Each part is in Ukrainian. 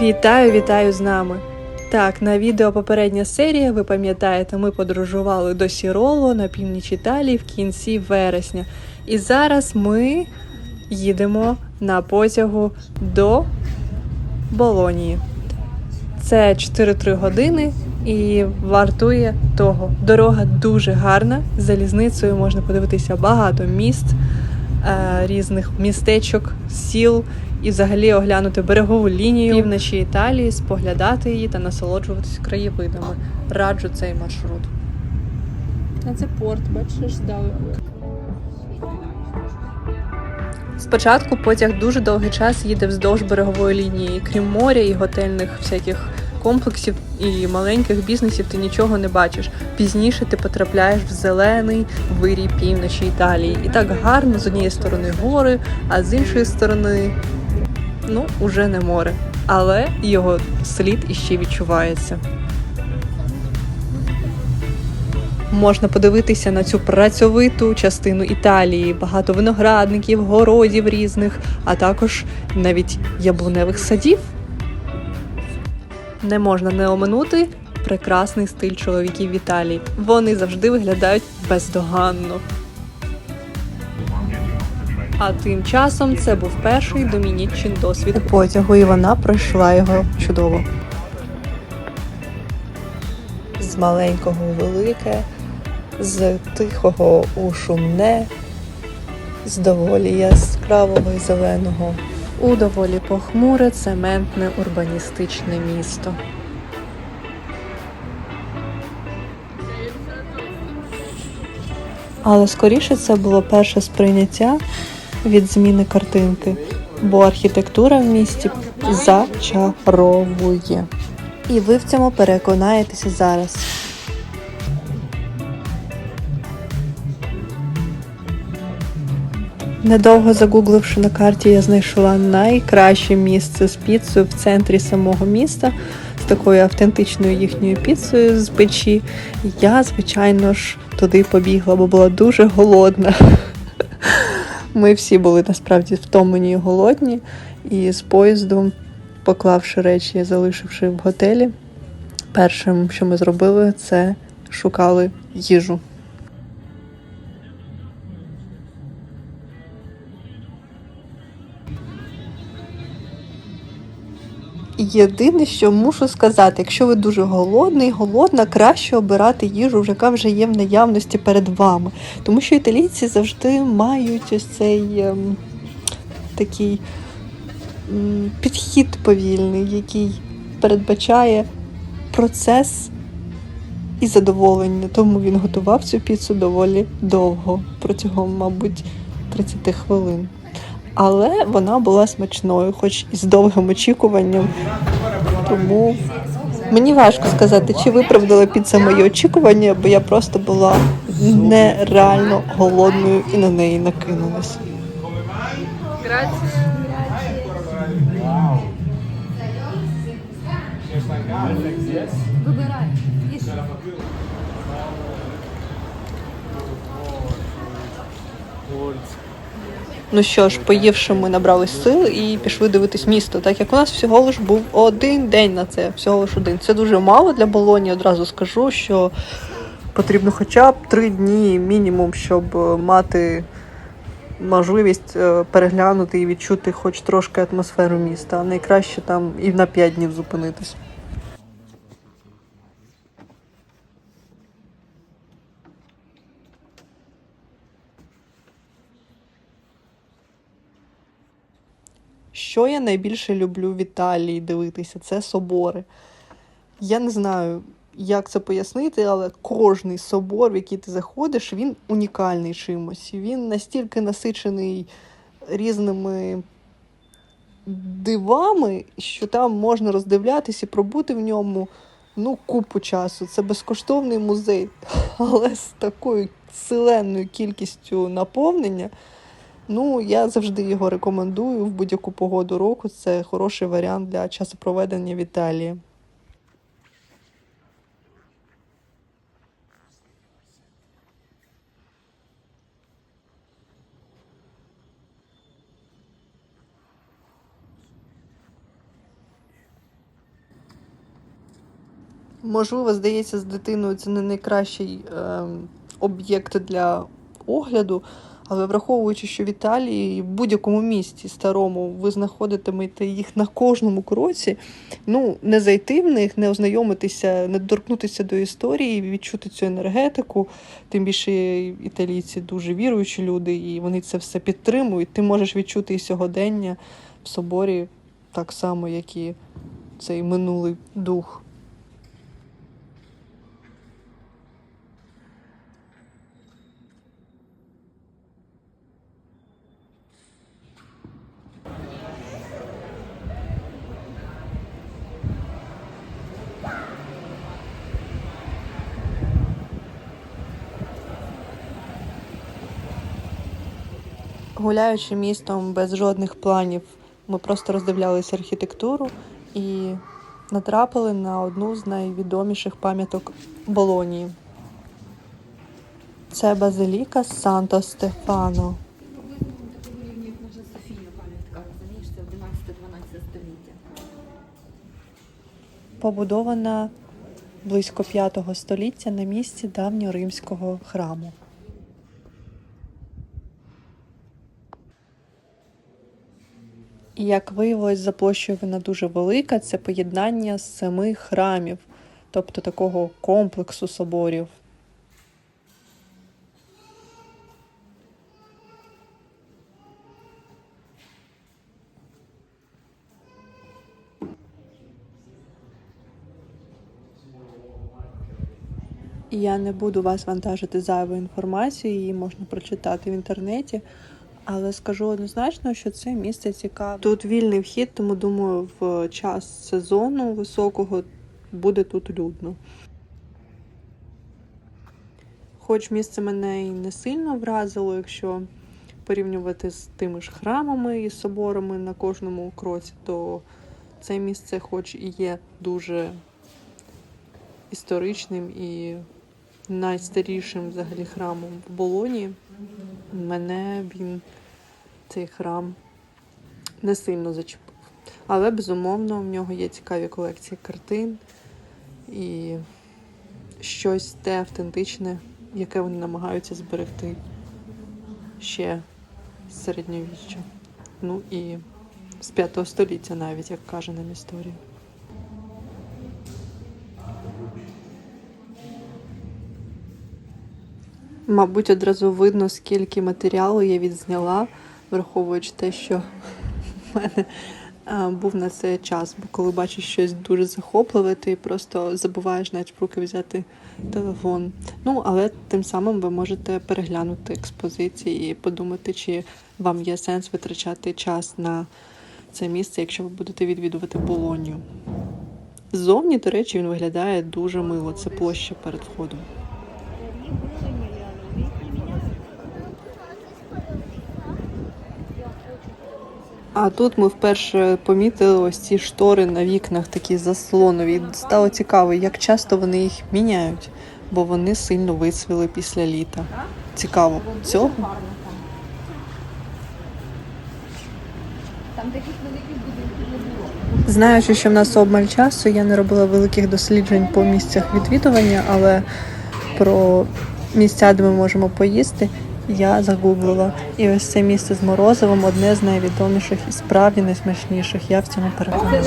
Вітаю, вітаю з нами. Так, на відео попередня серія, ви пам'ятаєте, ми подорожували до Сіроло на північ Італії в кінці вересня. І зараз ми їдемо на потягу до Болонії. Це 4-3 години і вартує того. Дорога дуже гарна. Залізницею можна подивитися багато міст, різних містечок, сіл і взагалі оглянути берегову лінію півночі Італії, споглядати її та насолоджуватись краєвидами. Раджу цей маршрут. А це порт, бачиш, здалеку. Спочатку потяг дуже довгий час їде вздовж берегової лінії. Крім моря і готельних всяких комплексів і маленьких бізнесів, ти нічого не бачиш. Пізніше ти потрапляєш в зелений вирій півночі Італії. І так гарно з однієї сторони гори, а з іншої сторони, ну, уже не море. Але його слід іще відчувається. Можна подивитися на цю працьовиту частину Італії, багато виноградників, городів різних, а також навіть яблуневих садів. Не можна не оминути прекрасний стиль чоловіків в Італії. Вони завжди виглядають бездоганно. А тим часом це був перший домініччин досвід потягу, і вона пройшла його чудово. З маленького у велике, з тихого у шумне, з доволі яскравого і зеленого у доволі похмуре цементне урбаністичне місто. Але скоріше це було перше сприйняття від зміни картинки, бо архітектура в місті зачаровує. І ви в цьому переконаєтеся зараз. Недовго загугливши на карті, я знайшла найкраще місце з піцею в центрі самого міста, з такою автентичною їхньою піцею з печі. Я, звичайно ж, туди побігла, бо була дуже голодна. Ми всі були насправді втомлені і голодні, і з поїзду, поклавши речі, залишивши в готелі, першим, що ми зробили, це шукали їжу. Єдине, що мушу сказати, якщо ви дуже голодний, голодна, краще обирати їжу, яка вже є в наявності перед вами. Тому що італійці завжди мають ось цей ем, такий м, підхід повільний, який передбачає процес і задоволення. Тому він готував цю піцу доволі довго, протягом, мабуть, 30 хвилин. Але вона була смачною, хоч і з довгим очікуванням. Тому мені важко сказати, чи виправдала піца мої очікування, бо я просто була нереально голодною і на неї накинулась. Вибирай. Ну що ж, поївши, ми набрали сил і пішли дивитись місто, так як у нас всього лиш був один день на це, всього лиш один. Це дуже мало для Болоні. Одразу скажу, що потрібно хоча б три дні мінімум, щоб е, мати можливість е, переглянути і відчути хоч трошки атмосферу міста. А найкраще там і на п'ять днів зупинитись. Що я найбільше люблю в Італії дивитися, це собори. Я не знаю, як це пояснити, але кожний собор, в який ти заходиш, він унікальний чимось. Він настільки насичений різними дивами, що там можна роздивлятися і пробути в ньому ну, купу часу. Це безкоштовний музей, але з такою селенною кількістю наповнення. Ну, я завжди його рекомендую в будь-яку погоду року. Це хороший варіант для часопроведення в Італії. Можливо, здається, з дитиною це не найкращий ем, об'єкт для огляду, але враховуючи, що в Італії в будь-якому місті старому ви знаходитимете їх на кожному кроці, ну не зайти в них, не ознайомитися, не доторкнутися до історії, відчути цю енергетику. Тим більше італійці дуже віруючі люди, і вони це все підтримують. Ти можеш відчути і сьогодення в соборі так само, як і цей минулий дух. Гуляючи містом без жодних планів, ми просто роздивлялися архітектуру і натрапили на одну з найвідоміших пам'яток Болонії. Це базиліка Санто Стефано. Такого рівня, як наша Софія пам'ятка, розумієш, це 11-12 століття. побудована близько 5 століття на місці давньоримського храму. І як виявилось, за площею вона дуже велика, це поєднання семи храмів, тобто такого комплексу соборів. Я не буду вас вантажити зайвою інформацією, її можна прочитати в інтернеті. Але скажу однозначно, що це місце цікаве. Тут вільний вхід, тому думаю, в час сезону високого буде тут людно. Хоч місце мене і не сильно вразило, якщо порівнювати з тими ж храмами і соборами на кожному кроці, то це місце, хоч і є дуже історичним і найстарішим взагалі храмом в Болоні, мене він цей храм не сильно зачепив. Але безумовно в нього є цікаві колекції картин і щось те автентичне, яке вони намагаються зберегти ще з середньовіччя. Ну і з 5 століття навіть, як каже нам історія. Мабуть, одразу видно, скільки матеріалу я відзняла, враховуючи те, що в мене був на це час. Бо коли бачиш щось дуже захопливе, ти просто забуваєш навіть в руки взяти телефон. Ну, але тим самим ви можете переглянути експозиції і подумати, чи вам є сенс витрачати час на це місце, якщо ви будете відвідувати Болонію. Ззовні, до речі, він виглядає дуже мило. Це площа перед входом. А тут ми вперше помітили ось ці штори на вікнах, такі заслонові. Стало цікаво, як часто вони їх міняють, бо вони сильно вицвіли після літа. Цікаво, цього? Там таких великих будинків не було. Знаючи, що в нас обмаль часу, я не робила великих досліджень по місцях відвідування, але про місця, де ми можемо поїсти, я загуглила. І ось це місце з Морозовим одне з найвідоміших і справді найсмачніших. Я в цьому переконана.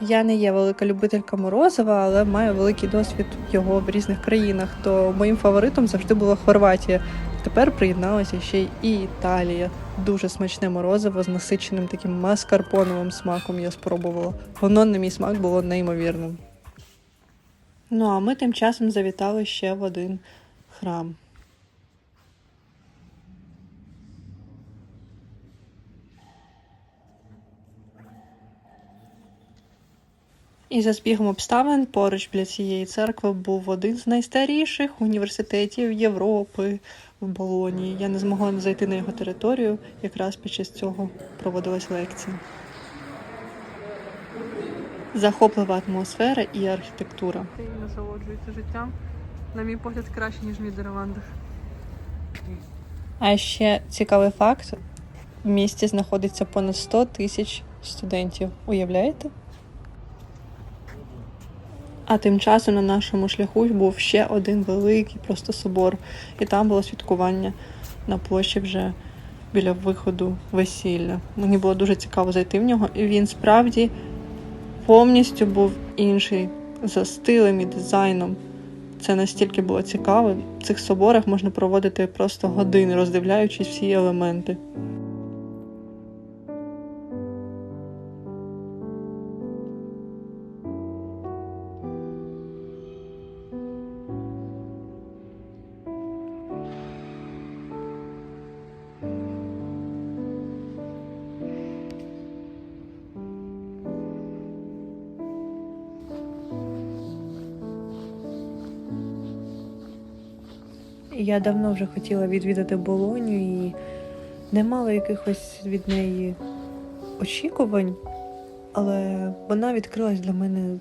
Я не є велика любителька Морозова, але маю великий досвід його в різних країнах. То моїм фаворитом завжди була Хорватія. Тепер приєдналася ще й Італія. Дуже смачне морозиво з насиченим таким маскарпоновим смаком я спробувала. Воно на мій смак було неймовірним. Ну а ми тим часом завітали ще в один храм. І за збігом обставин поруч біля цієї церкви був один з найстаріших університетів Європи в Болоні. Я не змогла зайти на його територію, якраз під час цього проводилась лекція. Захоплива атмосфера і архітектура. Ти насолоджується життям. На мій погляд, краще, ніж в Нідерландах. А ще цікавий факт: в місті знаходиться понад 100 тисяч студентів. Уявляєте? А тим часом на нашому шляху був ще один великий просто собор, і там було святкування на площі вже біля виходу весілля. Мені було дуже цікаво зайти в нього, і він справді повністю був інший за стилем і дизайном. Це настільки було цікаво. В цих соборах можна проводити просто години, роздивляючись всі елементи. Я давно вже хотіла відвідати Болоню і не мала якихось від неї очікувань, але вона відкрилась для мене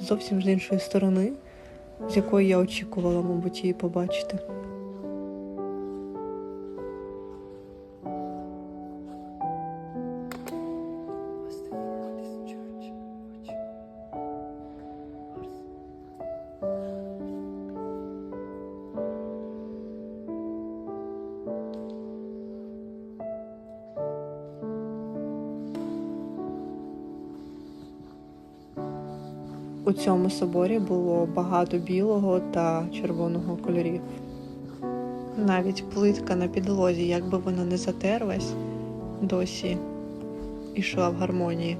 зовсім з іншої сторони, з якої я очікувала, мабуть, її побачити. У цьому соборі було багато білого та червоного кольорів. Навіть плитка на підлозі, як би вона не затерлась, досі йшла в гармонії.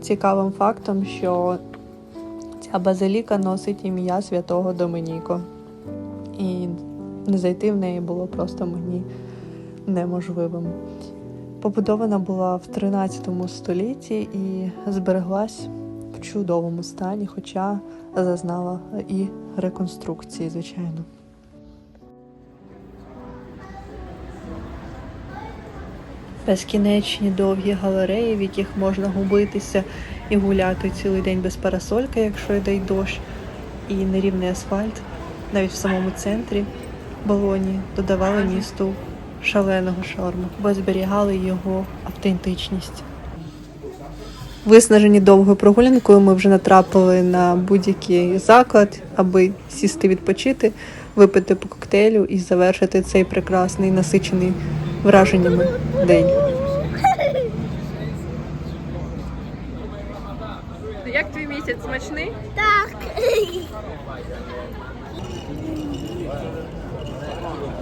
Цікавим фактом, що ця базиліка носить ім'я святого Домініко. І не зайти в неї було просто мені неможливим. Побудована була в 13 столітті і збереглась в чудовому стані, хоча зазнала і реконструкції, звичайно. Безкінечні довгі галереї, в яких можна губитися і гуляти цілий день без парасольки, якщо йде й дощ, і нерівний асфальт, навіть в самому центрі Болоні додавали місту шаленого шарму, бо зберігали його автентичність. Виснажені довгою прогулянкою, ми вже натрапили на будь-який заклад, аби сісти відпочити, випити по коктейлю і завершити цей прекрасний насичений враженнями день. Як твій місяць смачний?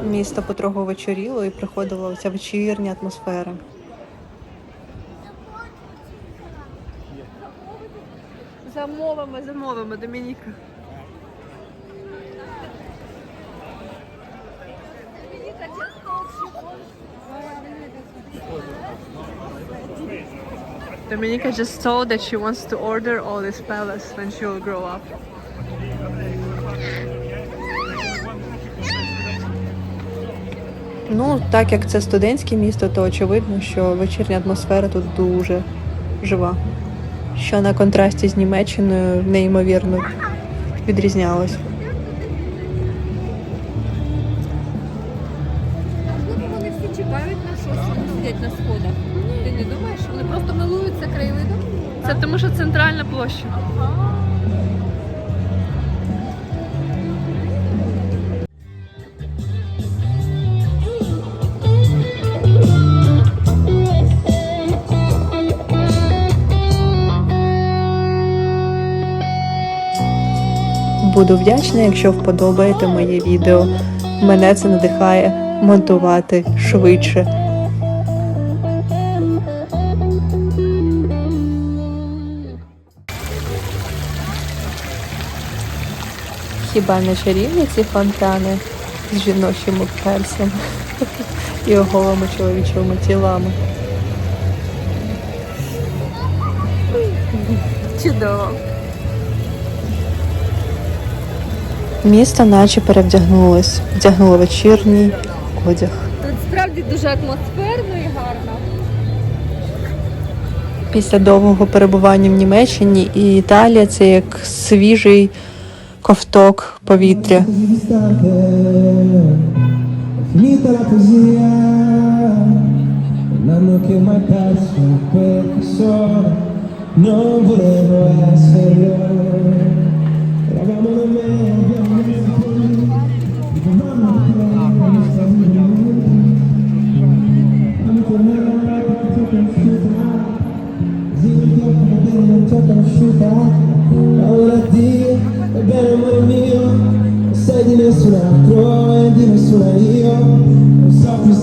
Місто потроху вечоріло і приходила оця вечірня атмосфера. Замовами, замовами, Домініка. Dominica just told that she wants to order all this palace when she will grow up. Ну, так як це студентське місто, то очевидно, що вечірня атмосфера тут дуже жива. Що на контрасті з Німеччиною неймовірно відрізнялось. Можливо, вони всі чекають на щось, вони сидять на сходах. Ти не думаєш? Вони просто милуються краєвидом? Це тому, що центральна площа. Буду вдячна, якщо вподобаєте моє відео. Мене це надихає монтувати швидше. Хіба не чарівні ці фонтани з жіночими персами і оголими чоловічими тілами? Чудово. Місто наче перевдягнулось, вдягнуло вечірній одяг. Тут справді дуже атмосферно і гарно. Після довгого перебування в Німеччині і Італія це як свіжий ковток повітря. Non volevo esserlo.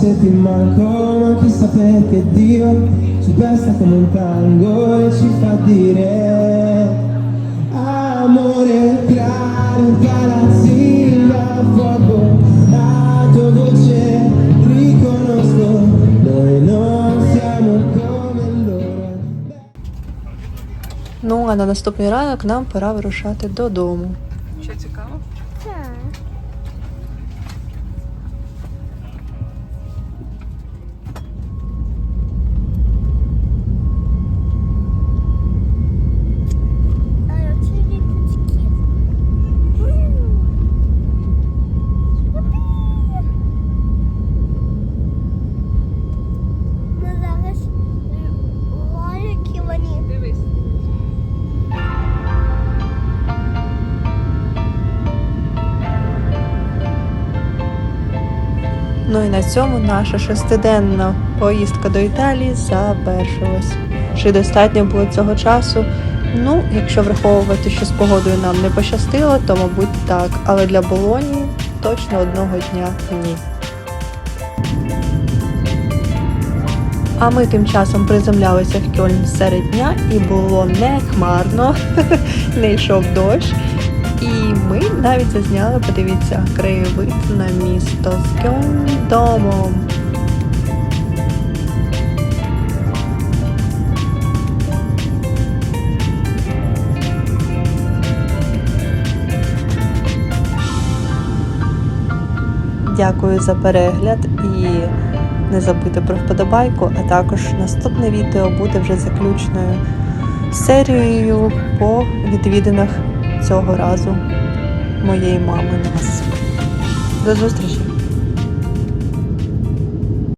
se ti manco ma chissà perché Dio Ci pesta come un tango e ci fa dire Amore entrare in palazzino a fuoco La tua voce riconosco Noi non siamo come loro Ну а на наступний ранок нам пора вирушати додому. Що цікаво? Ну і на цьому наша шестиденна поїздка до Італії завершилась. Чи достатньо було цього часу? Ну, якщо враховувати, що з погодою нам не пощастило, то мабуть так. Але для Болонії точно одного дня ні. А ми тим часом приземлялися в Кьольн серед дня і було не хмарно, не йшов дощ. І ми навіть зазняли, подивіться, краєвид на місто з Кьольндомом. Дякую за перегляд і не забудьте про вподобайку, а також наступне відео буде вже заключною серією по відвідинах цього разу моєї мами нас. До зустрічі!